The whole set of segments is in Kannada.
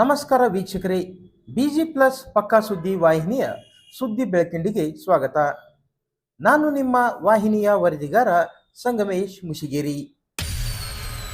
ನಮಸ್ಕಾರ ವೀಕ್ಷಕರೇ, ಬಿಜಿ ಪ್ಲಸ್ ಪಕ್ಕಾ ಸುದ್ದಿ ವಾಹಿನಿಯ ಸುದ್ದಿ ಬೆಳಕಿಂಡಿಗೆ ಸ್ವಾಗತ. ನಾನು ನಿಮ್ಮ ವಾಹಿನಿಯ ವರದಿಗಾರ ಸಂಗಮೇಶ್ ಮುಶಿಗೇರಿ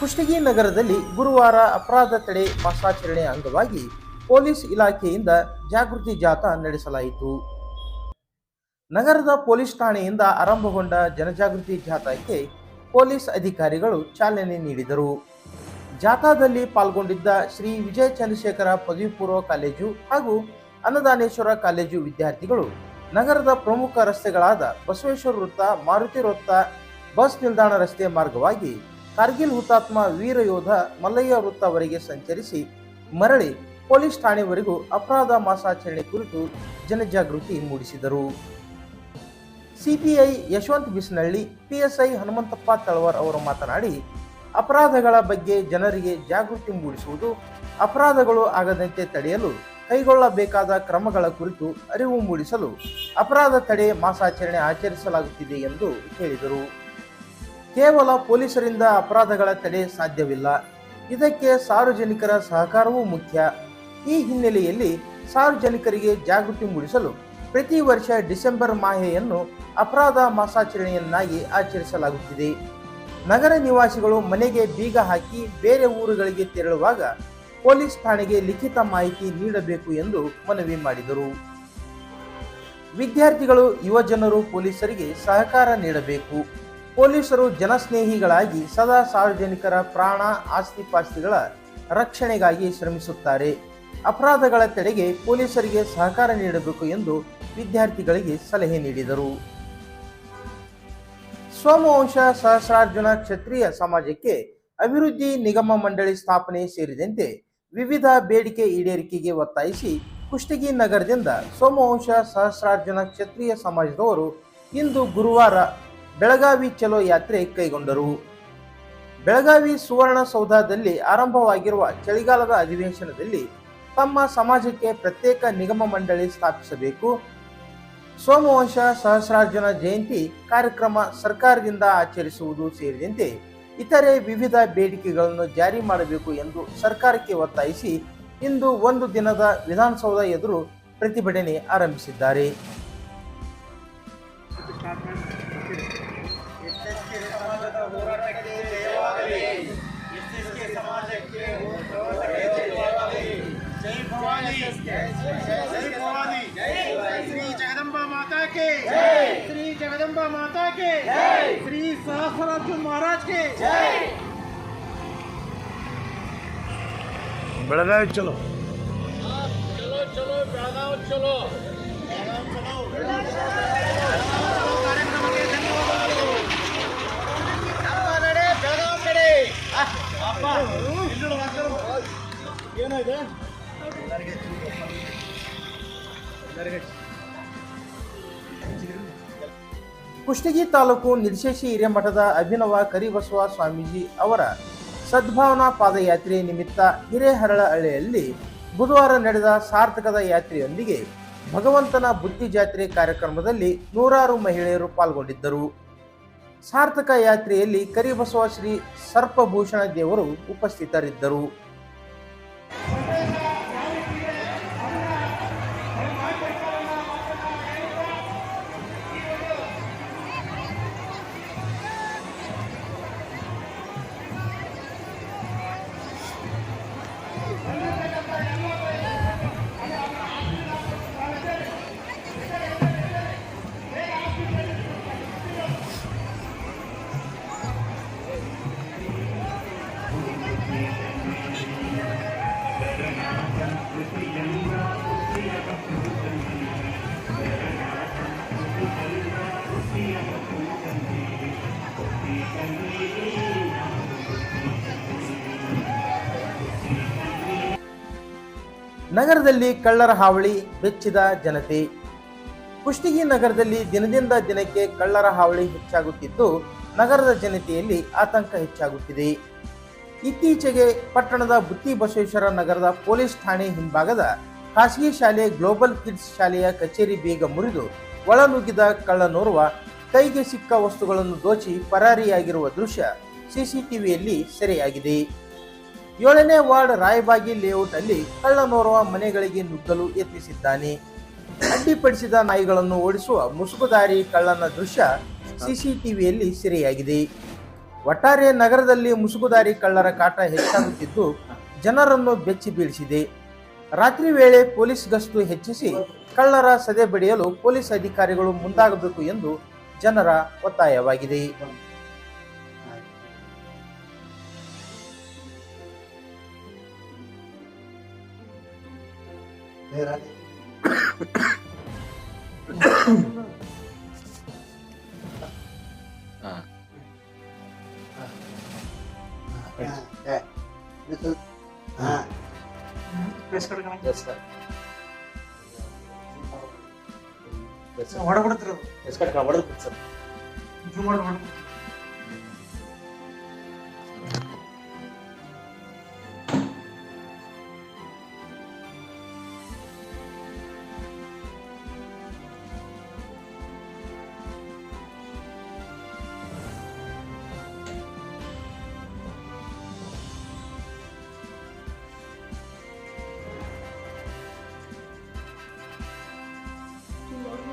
ಕುಷ್ಟಗಿ ನಗರದಲ್ಲಿ ಗುರುವಾರ ಅಪರಾಧ ತಡೆ ಮಾಸಾಚರಣೆ ಅಂಗವಾಗಿ ಪೊಲೀಸ್ ಇಲಾಖೆಯಿಂದ ಜಾಗೃತಿ ಜಾಥಾ ನಡೆಸಲಾಯಿತು. ನಗರದ ಪೊಲೀಸ್ ಠಾಣೆಯಿಂದ ಆರಂಭಗೊಂಡ ಜನಜಾಗೃತಿ ಜಾಥಾಕ್ಕೆ ಪೊಲೀಸ್ ಅಧಿಕಾರಿಗಳು ಚಾಲನೆ ನೀಡಿದರು. ಜಾಥಾದಲ್ಲಿ ಪಾಲ್ಗೊಂಡಿದ್ದ ಶ್ರೀ ವಿಜಯ ಚಂದ್ರಶೇಖರ ಪದವಿ ಪೂರ್ವ ಕಾಲೇಜು ಹಾಗೂ ಅನ್ನದಾನೇಶ್ವರ ಕಾಲೇಜು ವಿದ್ಯಾರ್ಥಿಗಳು. ನಗರದ ಪ್ರಮುಖ ರಸ್ತೆಗಳಾದ ಬಸವೇಶ್ವರ ವೃತ್ತ, ಮಾರುತಿ ವೃತ್ತ, ಬಸ್ ನಿಲ್ದಾಣ ರಸ್ತೆ ಮಾರ್ಗವಾಗಿ ಕಾರ್ಗಿಲ್ ಹುತಾತ್ಮ ವೀರ ಯೋಧ ಮಲ್ಲಯ್ಯ ವೃತ್ತವರೆಗೆ ಸಂಚರಿಸಿ ಮರಳಿ ಪೊಲೀಸ್ ಠಾಣೆವರೆಗೂ ಅಪರಾಧ ಮಾಸಾಚರಣೆ ಕುರಿತು ಜನಜಾಗೃತಿ ಮೂಡಿಸಿದರು. ಸಿಪಿಐ ಯಶವಂತ್ ಬಿಸ್ನಳ್ಳಿ, ಪಿಎಸ್ಐ ಹನುಮಂತಪ್ಪ ತಳವಾರ್ ಅವರು ಮಾತನಾಡಿ ಅಪರಾಧಗಳ ಬಗ್ಗೆ ಜನರಿಗೆ ಜಾಗೃತಿ ಮೂಡಿಸುವುದು, ಅಪರಾಧಗಳು ಆಗದಂತೆ ತಡೆಯಲು ಕೈಗೊಳ್ಳಬೇಕಾದ ಕ್ರಮಗಳ ಕುರಿತು ಅರಿವು ಮೂಡಿಸಲು ಅಪರಾಧ ತಡೆ ಮಾಸಾಚರಣೆ ಆಚರಿಸಲಾಗುತ್ತಿದೆ ಎಂದು ಹೇಳಿದರು. ಕೇವಲ ಪೊಲೀಸರಿಂದ ಅಪರಾಧಗಳ ತಡೆ ಸಾಧ್ಯವಿಲ್ಲ. ಇದಕ್ಕೆ ಸಾರ್ವಜನಿಕರ ಸಹಕಾರವೂ ಮುಖ್ಯ. ಈ ಹಿನ್ನೆಲೆಯಲ್ಲಿ ಸಾರ್ವಜನಿಕರಿಗೆ ಜಾಗೃತಿ ಮೂಡಿಸಲು ಪ್ರತಿ ವರ್ಷ ಡಿಸೆಂಬರ್ ಮಾಹೆಯನ್ನು ಅಪರಾಧ ಮಾಸಾಚರಣೆಯನ್ನಾಗಿ ಆಚರಿಸಲಾಗುತ್ತಿದೆ. ನಗರ ನಿವಾಸಿಗಳು ಮನೆಗೆ ಬೀಗ ಹಾಕಿ ಬೇರೆ ಊರುಗಳಿಗೆ ತೆರಳುವಾಗ ಪೊಲೀಸ್ ಠಾಣೆಗೆ ಲಿಖಿತ ಮಾಹಿತಿ ನೀಡಬೇಕು ಎಂದು ಮನವಿ ಮಾಡಿದರು. ವಿದ್ಯಾರ್ಥಿಗಳು ಯುವಜನರು ಪೊಲೀಸರಿಗೆ ಸಹಕಾರ ನೀಡಬೇಕು. ಪೊಲೀಸರು ಜನಸ್ನೇಹಿಗಳಾಗಿ ಸದಾ ಸಾರ್ವಜನಿಕರ ಪ್ರಾಣ, ಆಸ್ತಿಪಾಸ್ತಿಗಳ ರಕ್ಷಣೆಗಾಗಿ ಶ್ರಮಿಸುತ್ತಾರೆ. ಅಪರಾಧಗಳ ತಡೆಗೆ ಪೊಲೀಸರಿಗೆ ಸಹಕಾರ ನೀಡಬೇಕು ಎಂದು ವಿದ್ಯಾರ್ಥಿಗಳಿಗೆ ಸಲಹೆ ನೀಡಿದರು. ಸೋಮವಂಶ ಸಹಸ್ರಾರ್ಜುನ ಕ್ಷತ್ರಿಯ ಸಮಾಜಕ್ಕೆ ಅಭಿವೃದ್ಧಿ ನಿಗಮ ಮಂಡಳಿ ಸ್ಥಾಪನೆ ಸೇರಿದಂತೆ ವಿವಿಧ ಬೇಡಿಕೆ ಈಡೇರಿಕೆಗೆ ಒತ್ತಾಯಿಸಿ ಕುಷ್ಟಗಿ ನಗರದಿಂದ ಸೋಮವಂಶ ಸಹಸ್ರಾರ್ಜುನ ಕ್ಷತ್ರಿಯ ಸಮಾಜದವರು ಇಂದು ಗುರುವಾರ ಬೆಳಗಾವಿ ಚಲೋ ಯಾತ್ರೆ ಕೈಗೊಂಡರು. ಬೆಳಗಾವಿ ಸುವರ್ಣಸೌಧದಲ್ಲಿ ಆರಂಭವಾಗಿರುವ ಚಳಿಗಾಲದ ಅಧಿವೇಶನದಲ್ಲಿ ತಮ್ಮ ಸಮಾಜಕ್ಕೆ ಪ್ರತ್ಯೇಕ ನಿಗಮ ಮಂಡಳಿ ಸ್ಥಾಪಿಸಬೇಕು. ಸೋಮವಂಶ ಸಹಸ್ರಾರ್ಜುನ ಜಯಂತಿ ಕಾರ್ಯಕ್ರಮ ಸರ್ಕಾರದಿಂದ ಆಚರಿಸುವುದು ಸೇರಿದಂತೆ ಇತರೆ ವಿವಿಧ ಬೇಡಿಕೆಗಳನ್ನು ಜಾರಿ ಮಾಡಬೇಕು ಎಂದು ಸರ್ಕಾರಕ್ಕೆ ಒತ್ತಾಯಿಸಿ ಇಂದು ಒಂದು ದಿನದ ವಿಧಾನಸೌಧ ಎದುರು ಪ್ರತಿಭಟನೆ ಆರಂಭಿಸಿದ್ದಾರೆ. శ్రీ జగదంబ మాతాకి శ్రీ సహస్రాజు మహారాజ్కి బెళగావి చలో చలో చలో బెళగావి చలో ಏನಾಯ್ತು ಕುಷ್ಟಗಿ ತಾಲೂಕು ನಿರ್ಶೇಷಿ ಹಿರೇಮಠದ ಅಭಿನವ ಕರಿಬಸವ ಸ್ವಾಮೀಜಿ ಅವರ ಸದ್ಭಾವನಾ ಪಾದಯಾತ್ರೆ ನಿಮಿತ್ತ ಹಿರೇಹರಳಹಳ್ಳಿಯಲ್ಲಿ ಬುಧವಾರ ನಡೆದ ಸಾರ್ಥಕದ ಯಾತ್ರೆಯೊಂದಿಗೆ ಭಗವಂತನ ಬುದ್ಧಿ ಜಾತ್ರೆ ಕಾರ್ಯಕ್ರಮದಲ್ಲಿ ನೂರಾರು ಮಹಿಳೆಯರು ಪಾಲ್ಗೊಂಡಿದ್ದರು. ಸಾರ್ಥಕ ಯಾತ್ರೆಯಲ್ಲಿ ಕರಿಬಸವ ಶ್ರೀ ಸರ್ಪಭೂಷಣ ದೇವರು ಉಪಸ್ಥಿತರಿದ್ದರು. ನಗರದಲ್ಲಿ ಕಳ್ಳರ ಹಾವಳಿ ಬೆಚ್ಚಿದ ಜನತೆ. ಕುಷ್ಟಗಿ ನಗರದಲ್ಲಿ ದಿನದಿಂದ ದಿನಕ್ಕೆ ಕಳ್ಳರ ಹಾವಳಿ ಹೆಚ್ಚಾಗುತ್ತಿದ್ದು, ನಗರದ ಜನತೆಯಲ್ಲಿ ಆತಂಕ ಹೆಚ್ಚಾಗುತ್ತಿದೆ. ಇತ್ತೀಚೆಗೆ ಪಟ್ಟಣದ ಬುತ್ತಿ ಬಸವೇಶ್ವರ ನಗರದ ಪೊಲೀಸ್ ಠಾಣೆ ಹಿಂಭಾಗದ ಖಾಸಗಿ ಶಾಲೆ ಗ್ಲೋಬಲ್ ಕಿಡ್ಸ್ ಶಾಲೆಯ ಕಚೇರಿ ಬೇಗ ಮುರಿದು ಒಳನುಗ್ಗಿದ ಕಳ್ಳನೋರ್ವ ಕೈಗೆ ಸಿಕ್ಕ ವಸ್ತುಗಳನ್ನು ದೋಚಿ ಪರಾರಿಯಾಗಿರುವ ದೃಶ್ಯ ಸಿಸಿಟಿವಿಯಲ್ಲಿ ಸೆರೆಯಾಗಿದೆ. ಏಳನೇ ವಾರ್ಡ್ ರಾಯಬಾಗಿ ಲೇಔಟ್ ಅಲ್ಲಿ ಕಳ್ಳನೋರ್ವ ಮನೆಗಳಿಗೆ ನುಗ್ಗಲು ಯತ್ನಿಸಿದ್ದಾನೆ. ಅಡ್ಡಿಪಡಿಸಿದ ನಾಯಿಗಳನ್ನು ಓಡಿಸುವ ಮುಸುಗುದಾರಿ ಕಳ್ಳನ ದೃಶ್ಯ ಸಿಸಿಟಿವಿಯಲ್ಲಿ ಸೆರೆಯಾಗಿದೆ. ಒಟ್ಟಾರೆ ನಗರದಲ್ಲಿ ಮುಸುಗುದಾರಿ ಕಳ್ಳರ ಕಾಟ ಹೆಚ್ಚಾಗುತ್ತಿದ್ದು, ಜನರನ್ನು ಬೆಚ್ಚಿ ಬೀಳಿಸಿದೆ. ರಾತ್ರಿ ವೇಳೆ ಪೊಲೀಸ್ ಗಸ್ತು ಹೆಚ್ಚಿಸಿ ಕಳ್ಳರ ಸದೆ ಬಡಿಯಲು ಪೊಲೀಸ್ ಅಧಿಕಾರಿಗಳು ಮುಂದಾಗಬೇಕು ಎಂದು ಜನರ ಒತ್ತಾಯವಾಗಿದೆ ಬೇಸ್ಕೊಡ್ಕಣ ಎಸ್ ಸರ್ ಹೊಡೆಬಿಡ್ತಿರೋದು ಎಸ್ ಕಡೆ ಹೊಡೆದ್ಬಿಟ್ಟು ಸರ್ ಇದು ಮಾಡಿ ಹೊಡೆದ್ಬಿಟ್ಟು